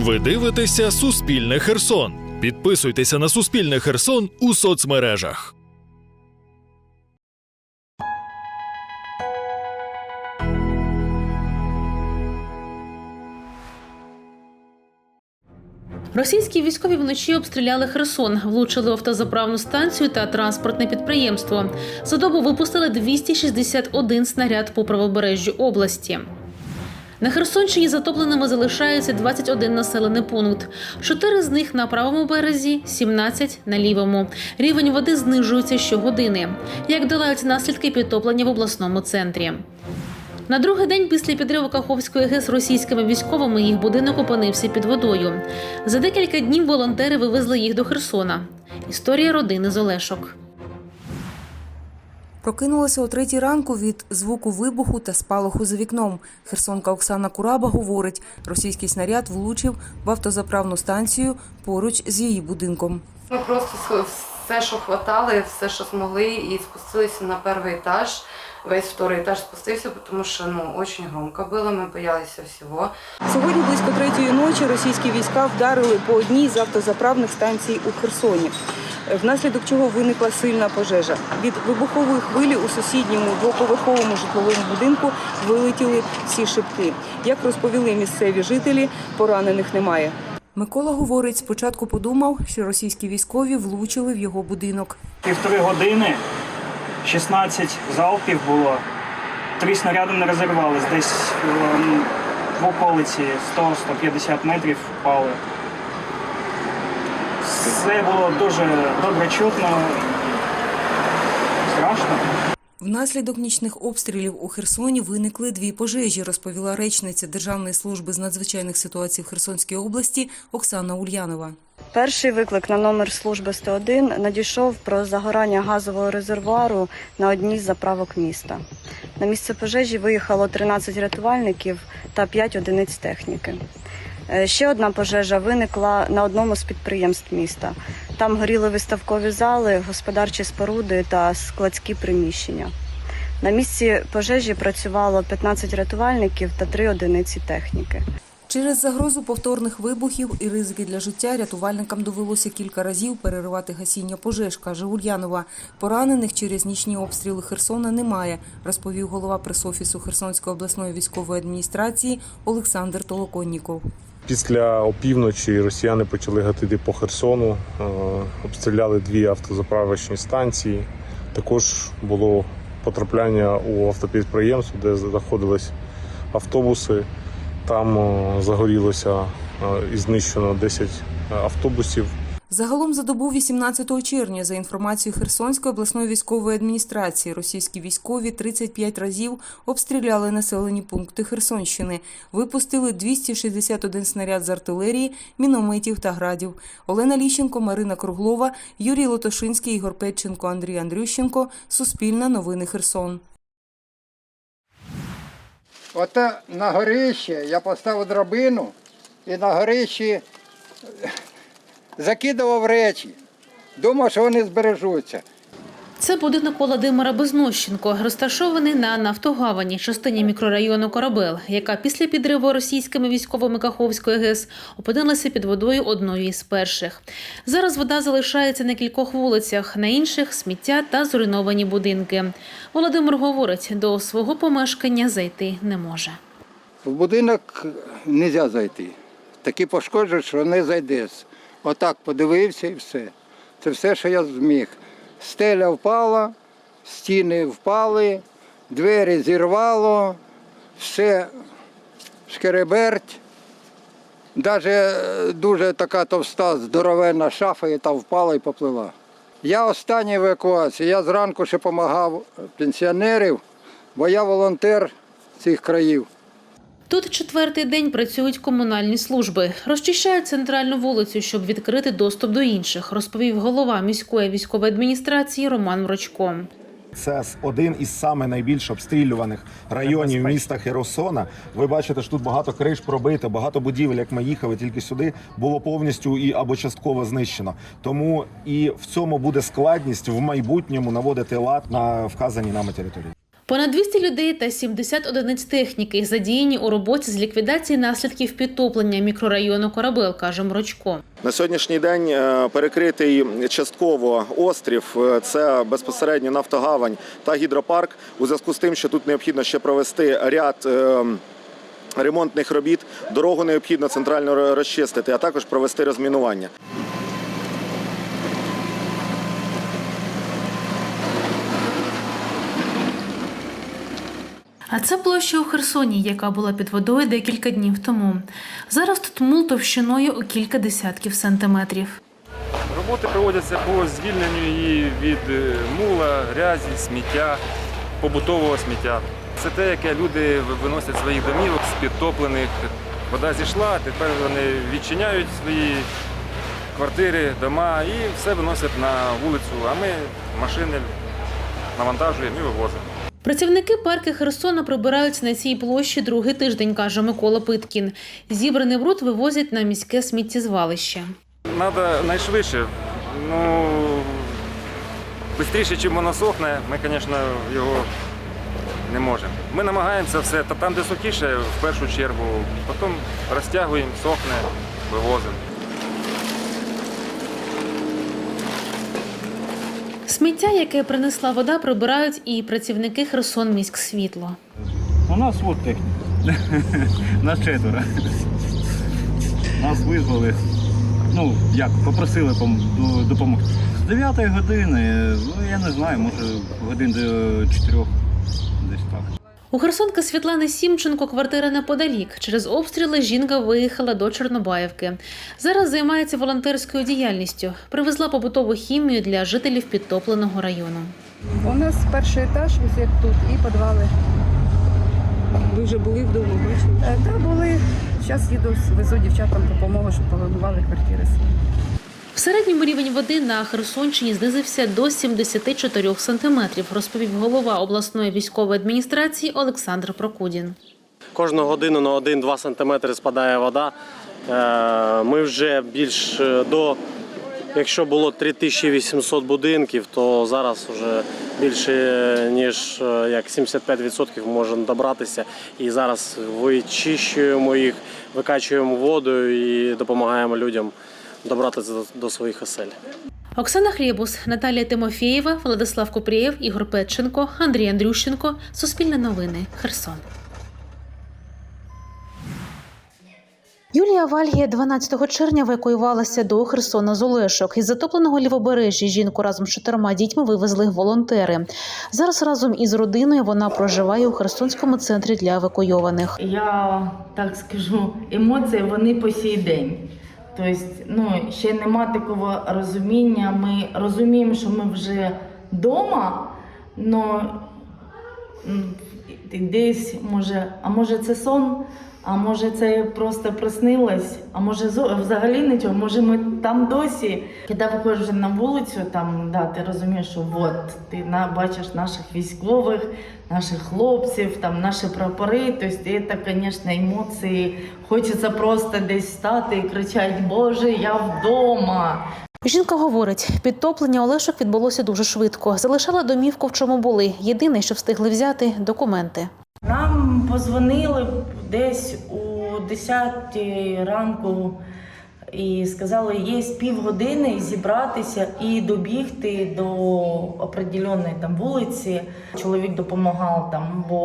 Ви дивитеся Суспільне Херсон. Підписуйтеся на Суспільне Херсон у соцмережах. Російські військові вночі обстріляли Херсон, влучили автозаправну станцію та транспортне підприємство. За добу випустили 261 снаряд по правобережжю області. На Херсонщині затопленими залишається 21 населений пункт. Чотири з них на правому березі, 17 – на лівому. Рівень води знижується щогодини. Як долають наслідки підтоплення в обласному центрі. На другий день після підриву Каховської ГЕС російськими військовими їх будинок опинився під водою. За декілька днів волонтери вивезли їх до Херсона. Історія родини з Олешок. Прокинулася о третій ранку від звуку вибуху та спалаху за вікном. Херсонка Оксана Кураба говорить, російський снаряд влучив в автозаправну станцію поруч з її будинком. Ми просто с- все, що хватали, все, що змогли, і спустилися на перший етаж. Весь второй етаж спустився, тому що ну дуже громко було, ми боялися всього. Сьогодні близько третьої ночі російські війська вдарили по одній з автозаправних станцій у Херсоні. Внаслідок чого виникла сильна пожежа. Від вибухової хвилі у сусідньому двоповерховому житловому будинку вилетіли всі шибки. Як розповіли місцеві жителі, поранених немає. Микола говорить, спочатку подумав, що російські військові влучили в його будинок. Півтори години, 16 залпів було. Три снаряди не розірвались, десь ем, в околиці 100-150 метрів впали. Все було дуже добре чутно. Страшно. Внаслідок нічних обстрілів у Херсоні виникли дві пожежі, розповіла речниця Державної служби з надзвичайних ситуацій в Херсонській області Оксана Ульянова. Перший виклик на номер служби 101 надійшов про загорання газового резервуару на одній з заправок міста. На місце пожежі виїхало 13 рятувальників та 5 одиниць техніки. Е, Ще одна пожежа виникла на одному з підприємств міста. Там горіли виставкові зали, господарчі споруди та складські приміщення. На місці пожежі працювало 15 рятувальників та 3 одиниці техніки. Через загрозу повторних вибухів і ризики для життя рятувальникам довелося кілька разів переривати гасіння пожеж, каже Ульянова. Поранених через нічні обстріли Херсона немає, розповів голова пресофісу Херсонської обласної військової адміністрації Олександр Толоконніков. Після опівночі росіяни почали гатити по Херсону, е, обстріляли дві автозаправочні станції. Також було потрапляння у автопідприємство, де знаходились автобуси. Там е, загорілося е, і знищено 10 автобусів. Загалом за добу 18 червня, за інформацією Херсонської обласної військової адміністрації, російські військові 35 разів обстріляли населені пункти Херсонщини, випустили 261 снаряд з артилерії, мінометів та градів. Олена Ліщенко, Марина Круглова, Юрій Лотошинський, Ігор Петченко, Андрій Андрющенко. Суспільне новини Херсон. Оте на горищі я поставив драбину і на горищі закидував речі. Думав, що вони збережуться. Це будинок Володимира Безнощенко, розташований на нафтогавані, частині мікрорайону Корабел, яка після підриву російськими військовими Каховської ГЕС опинилася під водою одною із перших. Зараз вода залишається на кількох вулицях, на інших сміття та зруйновані будинки. Володимир говорить, до свого помешкання зайти не може. В будинок не можна зайти. Такі пошкоджені, що не зайдеш. Отак подивився і все. Це все, що я зміг. Стеля впала, стіни впали, двері зірвало, все шкереберть. Навіть дуже така товста, здоровенна шафа і та впала і поплила. Я остання евакуація. Я зранку ще допомагав пенсіонерів, бо я волонтер цих країв. Тут четвертий день працюють комунальні служби. Розчищають центральну вулицю, щоб відкрити доступ до інших, розповів голова міської військової адміністрації Роман Мрочко. Це один із саме найбільш обстрілюваних районів міста Херосона. Ви бачите, що тут багато криш пробито, багато будівель, як ми їхали тільки сюди, було повністю і або частково знищено. Тому і в цьому буде складність в майбутньому наводити лад на вказаній нами території. Понад 200 людей та 70 одиниць техніки задіяні у роботі з ліквідації наслідків підтоплення мікрорайону Корабел, каже Мрочко. На сьогоднішній день е, перекритий частково острів. Е, Це безпосередньо Нафтогавань та гідропарк. У зв'язку з тим, що тут необхідно ще провести ряд. е, Ремонтних робіт дорогу необхідно центрально розчистити, а також провести розмінування. А це площа у Херсоні, яка була під водою декілька днів тому. Зараз тут мул товщиною у кілька десятків сантиметрів. Роботи проводяться по звільненню її від е, мула, грязі, сміття, побутового сміття. Це те, яке люди виносять своїх домівок з підтоплених. Вода зійшла, тепер вони відчиняють свої квартири, дома і все виносять на вулицю, а ми машини навантажуємо і вивозимо. Працівники парки Херсона прибираються на цій площі другий тиждень, каже Микола Питкін. Зібраний бруд вивозять на міське сміттєзвалище. Треба найшвидше. Ну, швидше, чим воно сохне, ми, звісно, його не можемо. Ми намагаємося все, та там, де сухіше, в першу чергу, потім розтягуємо, сохне, вивозимо. Сміття, яке принесла вода, прибирають і працівники Херсон міськсвітло. У нас от техніка. Нас четверо. Нас визвали. Ну, як, попросили до- допомогти. З 9 години, ну я не знаю, може годин до 4 десь так. У херсонка Світлани Сімченко квартира неподалік. Через обстріли жінка виїхала до Чорнобаївки. Зараз займається волонтерською діяльністю. Привезла побутову хімію для жителів підтопленого району. У нас перший етаж, ось як тут, і підвали. Ви вже були вдома, бачили? Так, були. Зараз їду, везу дівчатам допомогу, щоб побудували квартири свої. Середньому рівень води на Херсонщині знизився до 74 сантиметрів, розповів голова обласної військової адміністрації Олександр Прокудін. Кожну годину на 1-2 см спадає вода. Е, Ми вже більш е, до, якщо було 3800 будинків, то зараз вже більше ніж е, як 75% можемо добратися. І зараз вичищуємо їх, викачуємо воду і допомагаємо людям добратися до- своїх осель. Оксана Хлєбус, Наталія Тимофєєва, Владислав Купрієв, Ігор Петченко, Андрій Андрющенко. Суспільне новини. Херсон. Юлія Вальгія 12 червня евакуювалася до Херсона з Олешок. Із затопленого лівобережжя жінку разом з чотирма дітьми вивезли волонтери. Зараз разом із родиною вона проживає у Херсонському центрі для евакуйованих. Я так скажу, емоції вони по сей день. Тобто, ну, ще нема такого розуміння. Ми розуміємо, що ми вже вдома, але десь може, а може це сон, а може це просто приснилось, а може взагалі нічого, може ми там досі. Коли виходиш на вулицю, там да, ти розумієш, що от ти на, бачиш наших військових, наших хлопців, там наші прапори. Тобто це, звісно, емоції. Хочеться просто десь стати і кричати Боже, я вдома. Жінка говорить, підтоплення Олешок відбулося дуже швидко. Залишала домівку, в чому були. Єдине, що встигли взяти документи. Нам позвонили десь у 10 ранку і сказали, є півгодини зібратися і добігти до определеної там вулиці. Чоловік допомагав там, бо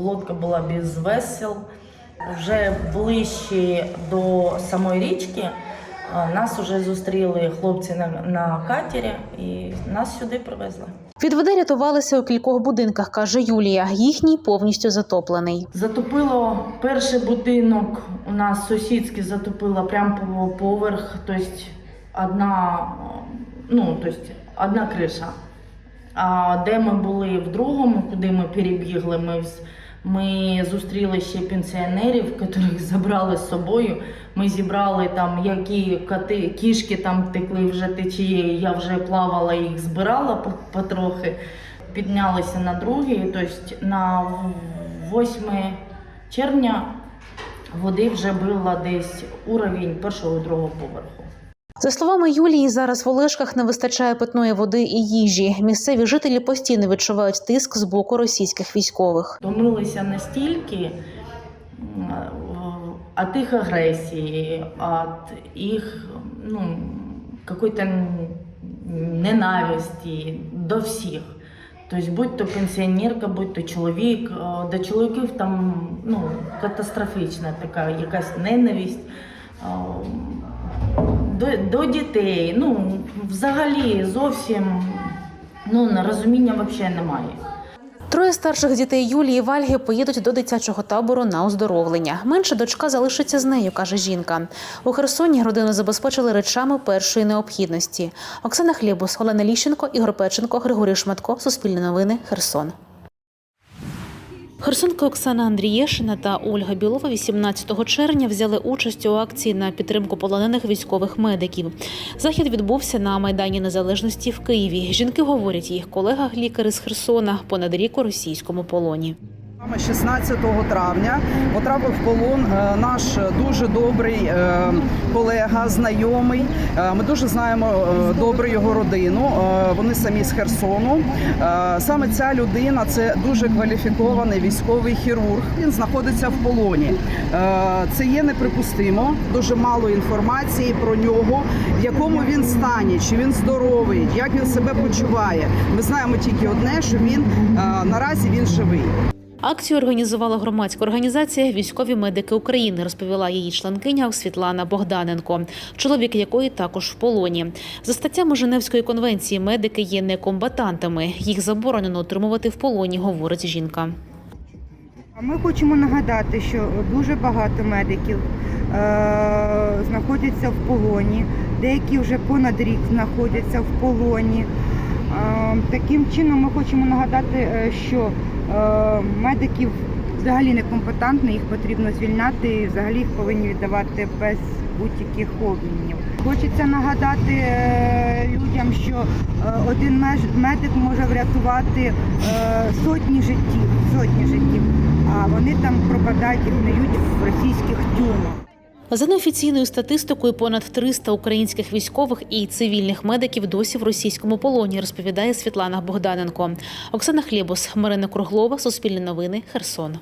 лодка була без весел. Вже ближче до самої річки нас вже зустріли хлопці на, на катері і нас сюди привезли. Від води рятувалися у кількох будинках, каже Юлія. Їхній повністю затоплений. Затопило перший будинок у нас сусідський затопило прямо по поверх, тобто одна, ну, тобто одна криша. А де ми були в другому, куди ми перебігли, ми, ми зустріли ще пенсіонерів, яких забрали з собою. Ми зібрали там, які коти, кішки там текли вже течією, я вже плавала їх збирала по- потрохи. Піднялися на другий, тобто на 8 червня води вже було десь уровень першого і другого поверху. За словами Юлії, зараз в Олешках не вистачає питної води і їжі. Місцеві жителі постійно відчувають тиск з боку російських військових. Втомилися настільки от их агрессии, от их ну, ненависті до всіх. Тобто, будь то пенсіонерка, будь то чоловік, е, до чоловіків там ну, катастрофічна така якась ненависть. До, до дітей, ну, взагалі зовсім ну, розуміння взагалі немає. Троє старших дітей Юлії Вальги поїдуть до дитячого табору на оздоровлення. Менша дочка залишиться з нею, каже жінка. У Херсоні родину забезпечили речами першої необхідності. Оксана Хлібус, Олена Ліщенко, Ігор Печенко, Григорій Шматко. Суспільне новини. Херсон. Херсонка Оксана Андрієшина та Ольга Білова 18 червня взяли участь у акції на підтримку полонених військових медиків. Захід відбувся на Майдані Незалежності в Києві. Жінки говорять, їх колега лікари з Херсона понад рік у російському полоні. Саме 16 травня потрапив в полон е, наш дуже добрий е, колега, знайомий. Е, Ми дуже знаємо добре його родину. Вони самі з Херсону. Саме ця людина це дуже кваліфікований військовий хірург. Він знаходиться в полоні. Це є неприпустимо. Дуже мало інформації про нього, в якому він стані, чи він здоровий, як він себе почуває. Ми знаємо тільки одне, що він наразі він живий. Акцію організувала громадська організація Військові медики України, розповіла її членкиня Світлана Богданенко, чоловік якої також в полоні. За статтями Женевської конвенції медики є некомбатантами. Їх заборонено отримувати в полоні, говорить жінка. А Ми хочемо нагадати, що дуже багато медиків е- знаходяться в полоні, деякі вже понад рік знаходяться в полоні. Е- таким чином ми хочемо нагадати, е, що медиків взагалі некомпетентні, їх потрібно звільняти і взагалі їх повинні віддавати без будь-яких обмінів. Хочеться нагадати е, людям, що е, один медик може врятувати е, сотні життів, сотні життів, а вони там пропадають і гниють в російських тюрмах. За неофіційною статистикою, понад 300 українських військових і цивільних медиків досі в російському полоні, розповідає Світлана Богданенко. Оксана Хлібус, Марина Круглова, Суспільне новини, Херсон.